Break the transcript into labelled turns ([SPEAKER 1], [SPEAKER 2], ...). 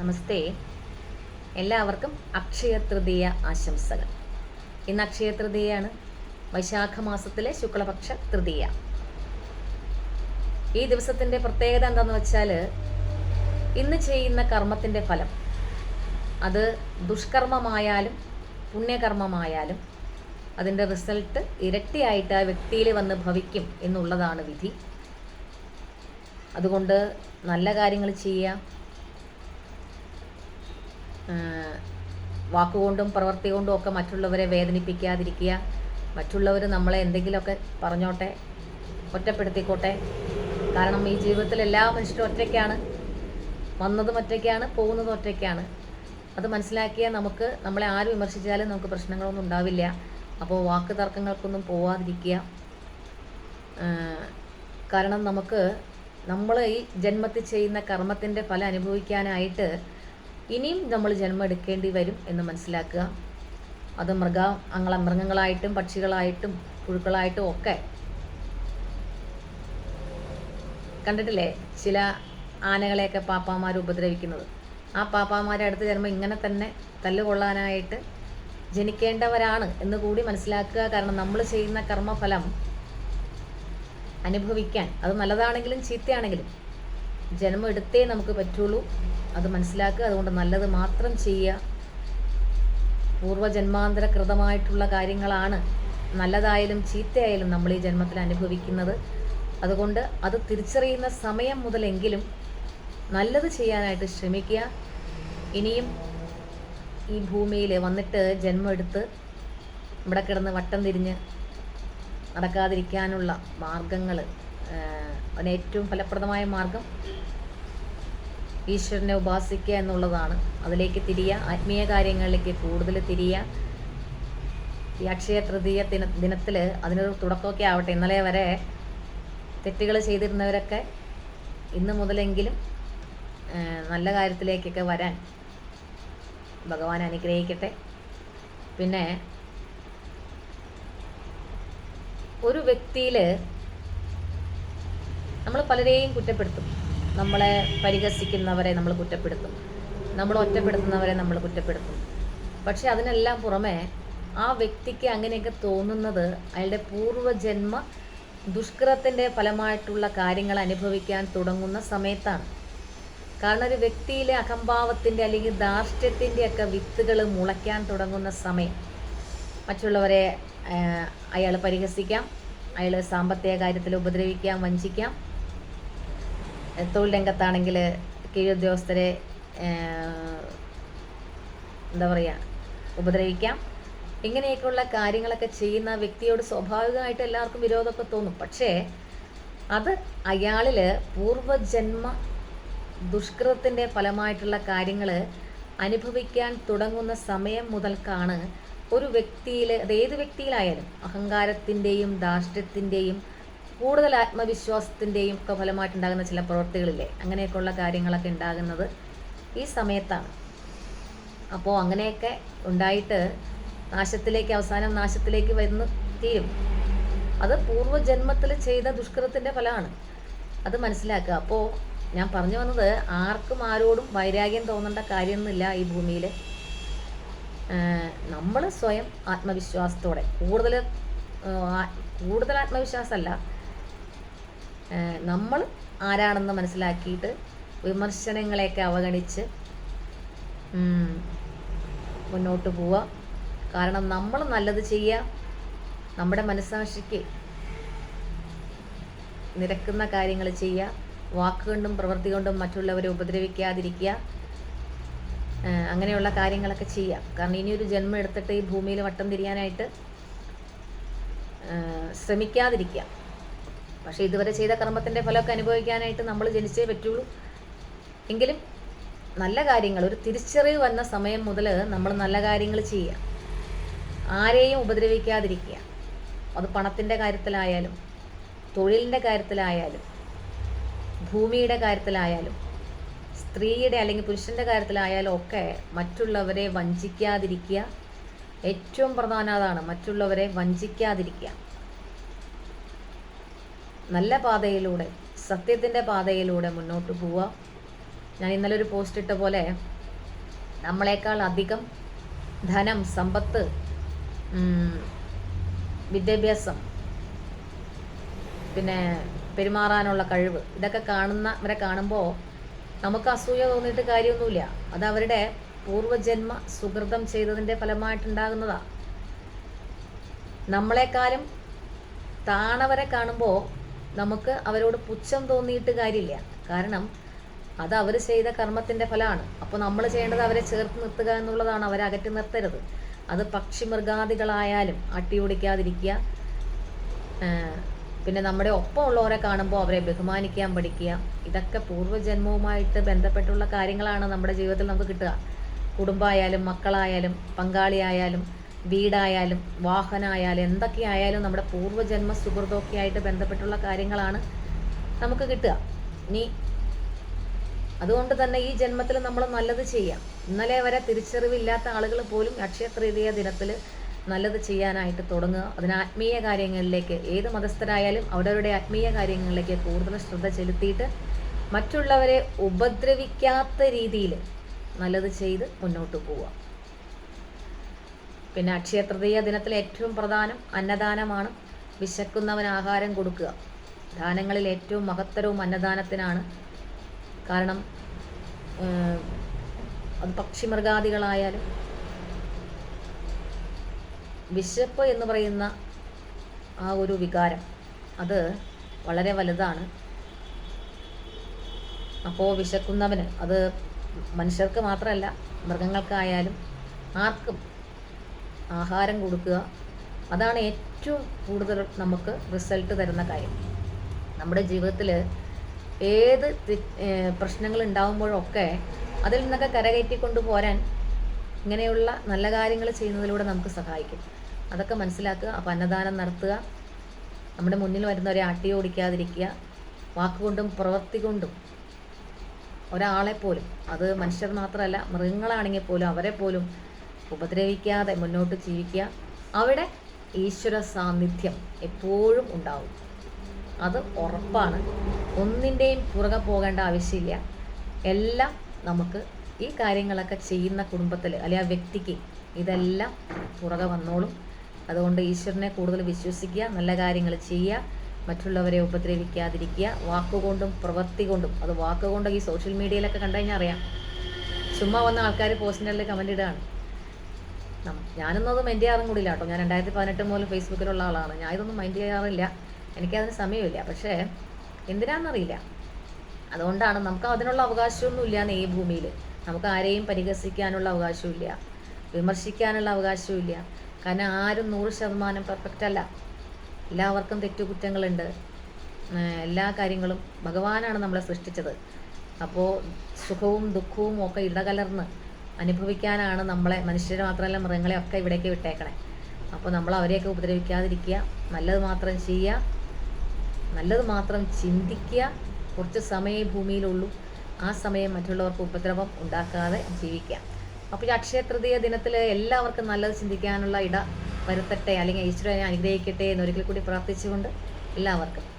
[SPEAKER 1] നമസ്തേ. എല്ലാവർക്കും അക്ഷയ തൃതീയ ആശംസകൾ. ഇന്ന് അക്ഷയ തൃതീയാണ് വൈശാഖ മാസത്തിലെ ശുക്ലപക്ഷ തൃതീയ. ഈ ദിവസത്തിന്റെ പ്രത്യേകത എന്താണെന്ന് വെച്ചാൽ ഇന്ന് ചെയ്യുന്ന കർമ്മത്തിന്റെ ഫലം. അത് ദുഷ്കർമ്മമായാലും പുണ്യകർമ്മമായാലും അതിന്റെ റിസൾട്ട് ഇരട്ടിയായിട്ട് ആ വ്യക്തിയിൽ വന്ന് ഭവിക്കും എന്നുള്ളതാണ് വിധി. അതുകൊണ്ട് നല്ല കാര്യങ്ങൾ ചെയ്യുക വാക്കുകൊണ്ടും പ്രവൃത്തി കൊണ്ടും ഒക്കെ മറ്റുള്ളവരെ വേദനിപ്പിക്കാതിരിക്കുക. മറ്റുള്ളവർ നമ്മളെ എന്തെങ്കിലുമൊക്കെ പറഞ്ഞോട്ടെ ഒറ്റപ്പെടുത്തിക്കോട്ടെ. കാരണം ഈ ജീവിതത്തിൽ എല്ലാ മനുഷ്യരും ഒറ്റയ്ക്കാണ്. വന്നതും ഒറ്റയ്ക്കാണ് പോകുന്നതും ഒറ്റയ്ക്കാണ്. അത് മനസ്സിലാക്കിയാൽ നമുക്ക് നമ്മളെ ആര് വിമർശിച്ചാലും നമുക്ക് പ്രശ്നങ്ങളൊന്നും ഉണ്ടാവില്ല. അപ്പോൾ വാക്ക് തർക്കങ്ങൾക്കൊന്നും പോവാതിരിക്കുക. കാരണം നമുക്ക് നമ്മൾ ഈ ജന്മത്തിൽ ചെയ്യുന്ന കർമ്മത്തിന്റെ ഫലം അനുഭവിക്കാനായിട്ട് ഇനിയും നമ്മൾ ജന്മം എടുക്കേണ്ടി വരും എന്ന് മനസ്സിലാക്കുക. അത് മൃഗ അങ്ങള മൃഗങ്ങളായിട്ടും പക്ഷികളായിട്ടും പുഴുക്കളായിട്ടും ഒക്കെ കണ്ടിട്ടില്ലേ? ചില ആനകളെയൊക്കെ പാപ്പാമാർ ഉപദ്രവിക്കുന്നത്. ആ പാപ്പാമാരെ അടുത്ത ജന്മം ഇങ്ങനെ തന്നെ തല്ലുകൊള്ളാനായിട്ട് ജനിക്കേണ്ടവരാണ് എന്ന് കൂടി മനസ്സിലാക്കുക. കാരണം നമ്മൾ ചെയ്യുന്ന കർമ്മഫലം അനുഭവിക്കാൻ അത് നല്ലതാണെങ്കിലും ചീത്തയാണെങ്കിലും ജന്മം എടുത്തേ നമുക്ക് പറ്റുള്ളൂ. അത് മനസ്സിലാക്കുക. അതുകൊണ്ട് നല്ലത് മാത്രം ചെയ്യുക. പൂർവജന്മാന്തര കൃതമായിട്ടുള്ള കാര്യങ്ങളാണ് നല്ലതായാലും ചീത്തയായാലും നമ്മൾ ഈ ജന്മത്തിൽ അനുഭവിക്കുന്നത്. അതുകൊണ്ട് അത് തിരിച്ചറിയുന്ന സമയം മുതലെങ്കിലും നല്ലത് ചെയ്യാനായിട്ട് ശ്രമിക്കുക. ഇനിയും ഈ ഭൂമിയിൽ വന്നിട്ട് ജന്മം എടുത്ത് ഇവിടെ കിടന്ന് വട്ടം തിരിഞ്ഞ് നടക്കാതിരിക്കാനുള്ള മാർഗങ്ങൾ അതിന് ഏറ്റവും ഫലപ്രദമായ മാർഗം ഈശ്വരനെ ഉപാസിക്കുക എന്നുള്ളതാണ്. അതിലേക്ക് തിരിയുക ആത്മീയ കാര്യങ്ങളിലേക്ക് കൂടുതൽ തിരിയുക. ഈ അക്ഷയ തൃതീയ ദിന ദിനത്തിൽ അതിനൊരു തുടക്കമൊക്കെ ആവട്ടെ. ഇന്നലെ വരെ തെറ്റുകൾ ചെയ്തിരുന്നവരൊക്കെ ഇന്ന് മുതലെങ്കിലും നല്ല കാര്യത്തിലേക്കൊക്കെ വരാൻ ഭഗവാൻ അനുഗ്രഹിക്കട്ടെ. പിന്നെ ഒരു വ്യക്തിയിൽ നമ്മൾ പലരെയും കുറ്റപ്പെടുത്തും. നമ്മളെ പരിഹസിക്കുന്നവരെ നമ്മൾ കുറ്റപ്പെടുത്തും. നമ്മൾ ഒറ്റപ്പെടുത്തുന്നവരെ നമ്മൾ കുറ്റപ്പെടുത്തും. പക്ഷെ അതിനെല്ലാം പുറമെ ആ വ്യക്തിക്ക് അങ്ങനെയൊക്കെ തോന്നുന്നത് അയാളുടെ പൂർവജന്മ ദുഷ്കൃതത്തിന്റെ ഫലമായിട്ടുള്ള കാര്യങ്ങൾ അനുഭവിക്കാൻ തുടങ്ങുന്ന സമയത്താണ്. കാരണം ഒരു വ്യക്തിയിലെ അഹംഭാവത്തിന്റെ അല്ലെങ്കിൽ ധാർഷ്ട്യത്തിന്റെ ഒക്കെ വിത്തുകൾ മുളയ്ക്കാൻ തുടങ്ങുന്ന സമയം. മറ്റുള്ളവരെ അയാൾ പരിഹസിക്കാം. അയാൾ സാമ്പത്തിക കാര്യത്തിൽ ഉപദ്രവിക്കാം വഞ്ചിക്കാം. തൊഴിൽ രംഗത്താണെങ്കിൽ കീഴുദ്യോഗസ്ഥരെ എന്താ പറയുക ഉപദ്രവിക്കാം. ഇങ്ങനെയൊക്കെയുള്ള കാര്യങ്ങളൊക്കെ ചെയ്യുന്ന വ്യക്തിയോട് സ്വാഭാവികമായിട്ട് എല്ലാവർക്കും വിരോധമൊക്കെ തോന്നും. പക്ഷേ അത് അയാളിൽ പൂർവജന്മ ദുഷ്കൃതത്തിന്റെ ഫലമായിട്ടുള്ള കാര്യങ്ങൾ അനുഭവിക്കാൻ തുടങ്ങുന്ന സമയം മുതൽക്കാണ് ഒരു വ്യക്തിയിൽ അത് ഏത് വ്യക്തിയിലായാലും അഹങ്കാരത്തിന്റെയും ധാർഷ്ട്യത്തിന്റെയും കൂടുതൽ ആത്മവിശ്വാസത്തിന്റെയും ഒക്കെ ഫലമായിട്ടുണ്ടാകുന്ന ചില പ്രവൃത്തികളില്ലേ അങ്ങനെയൊക്കെയുള്ള കാര്യങ്ങളൊക്കെ ഉണ്ടാകുന്നത് ഈ സമയത്താണ്. അപ്പോൾ അങ്ങനെയൊക്കെ ഉണ്ടായിട്ട് നാശത്തിലേക്ക് അവസാനം നാശത്തിലേക്ക് വരുന്ന തീരും. അത് പൂർവജന്മത്തിൽ ചെയ്ത ദുഷ്കൃതത്തിന്റെ ഫലമാണ്. അത് മനസ്സിലാക്കുക. അപ്പോൾ ഞാൻ പറഞ്ഞു വന്നത് ആർക്കും ആരോടും വൈരാഗ്യം തോന്നേണ്ട കാര്യമൊന്നുമില്ല ഈ ഭൂമിയിൽ നമ്മൾ സ്വയം ആത്മവിശ്വാസത്തോടെ കൂടുതൽ കൂടുതൽ ആത്മവിശ്വാസമല്ല നമ്മൾ ആരാണെന്ന് മനസ്സിലാക്കിയിട്ട് വിമർശനങ്ങളെയൊക്കെ അവഗണിച്ച് മുന്നോട്ട് പോവുക. കാരണം നമ്മൾ നല്ലത് ചെയ്യുക നമ്മുടെ മനസ്സാക്ഷിക്ക് നിരക്കുന്ന കാര്യങ്ങൾ ചെയ്യുക വാക്കുകൊണ്ടും പ്രവൃത്തി കൊണ്ടും മറ്റുള്ളവരെ ഉപദ്രവിക്കാതിരിക്കുക അങ്ങനെയുള്ള കാര്യങ്ങളൊക്കെ ചെയ്യുക. കാരണം ഇനിയൊരു ജന്മം എടുത്തിട്ട് ഈ ഭൂമിയിൽ വട്ടം തിരിയാനായിട്ട് ശ്രമിക്കാതിരിക്കുക. പക്ഷേ ഇതുവരെ ചെയ്ത കർമ്മത്തിന്റെ ഫലമൊക്കെ അനുഭവിക്കാനായിട്ട് നമ്മൾ ജനിച്ചേ പറ്റുള്ളൂ. എങ്കിലും നല്ല കാര്യങ്ങൾ ഒരു തിരിച്ചറിവ് വന്ന സമയം മുതൽ നമ്മൾ നല്ല കാര്യങ്ങൾ ചെയ്യുക. ആരെയും ഉപദ്രവിക്കാതിരിക്കുക. അത് പണത്തിന്റെ കാര്യത്തിലായാലും തൊഴിലിന്റെ കാര്യത്തിലായാലും ഭൂമിയുടെ കാര്യത്തിലായാലും സ്ത്രീയുടെ അല്ലെങ്കിൽ പുരുഷന്റെ കാര്യത്തിലായാലും ഒക്കെ മറ്റുള്ളവരെ വഞ്ചിക്കാതിരിക്കുക. ഏറ്റവും പ്രധാന അതാണ് മറ്റുള്ളവരെ വഞ്ചിക്കാതിരിക്കുക. നല്ല പാതയിലൂടെ സത്യത്തിന്റെ പാതയിലൂടെ മുന്നോട്ട് പോവുക. ഞാൻ ഇന്നലെ ഒരു പോസ്റ്റ് ഇട്ട പോലെ നമ്മളെക്കാൾ അധികം ധനം സമ്പത്ത് വിദ്യാഭ്യാസം പിന്നെ പെരുമാറാനുള്ള കഴിവ് ഇതൊക്കെ കാണുന്ന കാണുന്നവരെ കാണുമ്പോൾ നമുക്ക് അസൂയ തോന്നിയിട്ട് കാര്യമൊന്നുമില്ല. അത് അവരുടെ പൂർവജന്മ സുഹൃതം ചെയ്തതിന്റെ ഫലമായിട്ടുണ്ടാകുന്നതാണ് നമ്മളെക്കാളും താണവരെ കാണുമ്പോൾ നമുക്ക് അവരോട് പുച്ഛം തോന്നിയിട്ട് കാര്യമില്ല. കാരണം അത് അവർ ചെയ്ത കർമ്മത്തിന്റെ ഫലമാണ്. അപ്പോൾ നമ്മൾ ചെയ്യേണ്ടത് അവരെ ചേർത്ത് നിർത്തുക എന്നുള്ളതാണ്. അവരെ അകറ്റി നിർത്തരുത്. അത് പക്ഷി മൃഗാദികളായാലും അട്ടി ഓടിക്കാതിരിക്കുക. പിന്നെ നമ്മുടെ ഒപ്പമുള്ളവരെ കാണുമ്പോൾ അവരെ ബഹുമാനിക്കാൻ പഠിക്കുക. ഇതൊക്കെ പൂർവജന്മവുമായിട്ട് ബന്ധപ്പെട്ടുള്ള കാര്യങ്ങളാണ് നമ്മുടെ ജീവിതത്തിൽ നമുക്ക് കിട്ടുക. കുടുംബമായാലും മക്കളായാലും പങ്കാളിയായാലും വീടായാലും വാഹനമായാലും എന്തൊക്കെ ആയാലും നമ്മുടെ പൂർവജന്മ സുഹൃത്തൊക്കെ ആയിട്ട് ബന്ധപ്പെട്ടുള്ള കാര്യങ്ങളാണ് നമുക്ക് കിട്ടുക. ഇനി അതുകൊണ്ട് തന്നെ ഈ ജന്മത്തിൽ നമ്മൾ നല്ലത് ചെയ്യാം. ഇന്നലെ വരെ തിരിച്ചറിവില്ലാത്ത ആളുകൾ പോലും അക്ഷയ ദിനത്തിൽ നല്ലത് ചെയ്യാനായിട്ട് തുടങ്ങുക. അതിന് ആത്മീയ കാര്യങ്ങളിലേക്ക് ഏത് മതസ്ഥരായാലും അവരവരുടെ ആത്മീയ കാര്യങ്ങളിലേക്ക് കൂടുതൽ ശ്രദ്ധ ചെലുത്തിയിട്ട് മറ്റുള്ളവരെ ഉപദ്രവിക്കാത്ത രീതിയിൽ നല്ലത് ചെയ്ത് മുന്നോട്ട് പോവുക. പിന്നെ അക്ഷയ തൃതീയ ദിനത്തിൽ ഏറ്റവും പ്രധാനം അന്നദാനമാണ്. വിശക്കുന്നവന് ആഹാരം കൊടുക്കുക. ദാനങ്ങളിൽ ഏറ്റവും മഹത്തരവും അന്നദാനത്തിനാണ്. കാരണം അത് പക്ഷിമൃഗാദികളായാലും വിശപ്പ് എന്ന് പറയുന്ന ആ ഒരു വികാരം അത് വളരെ വലുതാണ്. അപ്പോൾ വിശക്കുന്നവന് അത് മനുഷ്യർക്ക് മാത്രമല്ല മൃഗങ്ങൾക്കായാലും ആർക്കും ആഹാരം കൊടുക്കുക. അതാണ് ഏറ്റവും കൂടുതൽ നമുക്ക് റിസൾട്ട് തരുന്ന കാര്യം. നമ്മുടെ ജീവിതത്തിൽ ഏത് പ്രശ്നങ്ങൾ ഉണ്ടാകുമ്പോഴൊക്കെ അതിൽ നിന്നൊക്കെ കരകയറ്റിക്കൊണ്ട് പോരാൻ ഇങ്ങനെയുള്ള നല്ല കാര്യങ്ങൾ ചെയ്യുന്നതിലൂടെ നമുക്ക് സഹായിക്കും. അതൊക്കെ മനസ്സിലാക്കുക അപ്പം അന്നദാനം നടത്തുക നമ്മുടെ മുന്നിൽ വരുന്നവരെ അട്ടി ഓടിക്കാതിരിക്കുക വാക്കുകൊണ്ടും പ്രവൃത്തി കൊണ്ടും. ഒരാളെ പോലും അത് മനുഷ്യർ മാത്രമല്ല മൃഗങ്ങളാണെങ്കിൽ പോലും അവരെ പോലും ഉപദ്രവിക്കാതെ മുന്നോട്ട് ജീവിക്കുക. അവിടെ ഈശ്വര സാന്നിധ്യം എപ്പോഴും ഉണ്ടാവും. അത് ഉറപ്പാണ്. ഒന്നിന്റെയും പുറകെ പോകേണ്ട ആവശ്യമില്ല. എല്ലാം നമുക്ക് ഈ കാര്യങ്ങളൊക്കെ ചെയ്യുന്ന കുടുംബത്തിൽ അല്ലെ ആ വ്യക്തിക്ക് ഇതെല്ലാം പുറകെ വന്നോളും. അതുകൊണ്ട് ഈശ്വരനെ കൂടുതൽ വിശ്വസിക്കുക നല്ല കാര്യങ്ങൾ ചെയ്യുക മറ്റുള്ളവരെ ഉപദ്രവിക്കാതിരിക്കുക വാക്കുകൊണ്ടും പ്രവൃത്തി കൊണ്ടും അത് വാക്കുകൊണ്ട് ഈ സോഷ്യൽ മീഡിയയിലൊക്കെ കണ്ടു കഴിഞ്ഞാൽ അറിയാം. ചുമ്മാ വന്ന ആൾക്കാർ പോസ്റ്റിന്റെ കമന്റ് ഇടുകയാണ്. നം- ഞാനൊന്നും അത് മൈൻഡ് ചെയ്യാറും കൂടിയില്ല കേട്ടോ. ഞാൻ രണ്ടായിരത്തി പതിനെട്ട് മുതൽ ഫേസ്ബുക്കിലുള്ള ആളാണ്. ഞാൻ ഇതൊന്നും മൈൻഡ് ചെയ്യാറില്ല. എനിക്കതിന് സമയമില്ല. പക്ഷേ എന്തിനാണെന്നറിയില്ല അതുകൊണ്ടാണ് നമുക്ക് അതിനുള്ള അവകാശമൊന്നും ഇല്ലാന്ന് ഈ ഭൂമിയിൽ നമുക്ക് ആരെയും പരിഹസിക്കാനുള്ള അവകാശമില്ല. വിമർശിക്കാനുള്ള അവകാശമില്ല. കാരണം ആരും നൂറ് ശതമാനം പെർഫെക്റ്റ് അല്ല. എല്ലാവർക്കും തെറ്റുകുറ്റങ്ങളുണ്ട്. എല്ലാ കാര്യങ്ങളും ഭഗവാനാണ് നമ്മളെ സൃഷ്ടിച്ചത്. അപ്പോൾ സുഖവും ദുഃഖവും ഒക്കെ ഇടകലർന്ന് അനുഭവിക്കാനാണ് നമ്മളെ മനുഷ്യരെ മാത്രമല്ല മൃഗങ്ങളെ ഒക്കെ ഇവിടേക്ക് വിട്ടേക്കണേ. അപ്പോൾ നമ്മൾ അവരെയൊക്കെ ഉപദ്രവിക്കാതിരിക്കുക നല്ലത് മാത്രം ചെയ്യുക നല്ലത് മാത്രം ചിന്തിക്കുക കുറച്ച് സമയമേ ഭൂമിയിലുള്ളൂ. ആ സമയം മറ്റുള്ളവർക്ക് ഉപദ്രവം ഉണ്ടാക്കാതെ ജീവിക്കുക. അപ്പോൾ ഈ അക്ഷയ തൃതീയ ദിനത്തിൽ എല്ലാവർക്കും നല്ലത് ചിന്തിക്കാനുള്ള ഇട വരുത്തട്ടെ അല്ലെങ്കിൽ ഈശ്വരനെ അനുഗ്രഹിക്കട്ടെ എന്ന് ഒരിക്കൽ കൂടി പ്രാർത്ഥിച്ചുകൊണ്ട് എല്ലാവർക്കും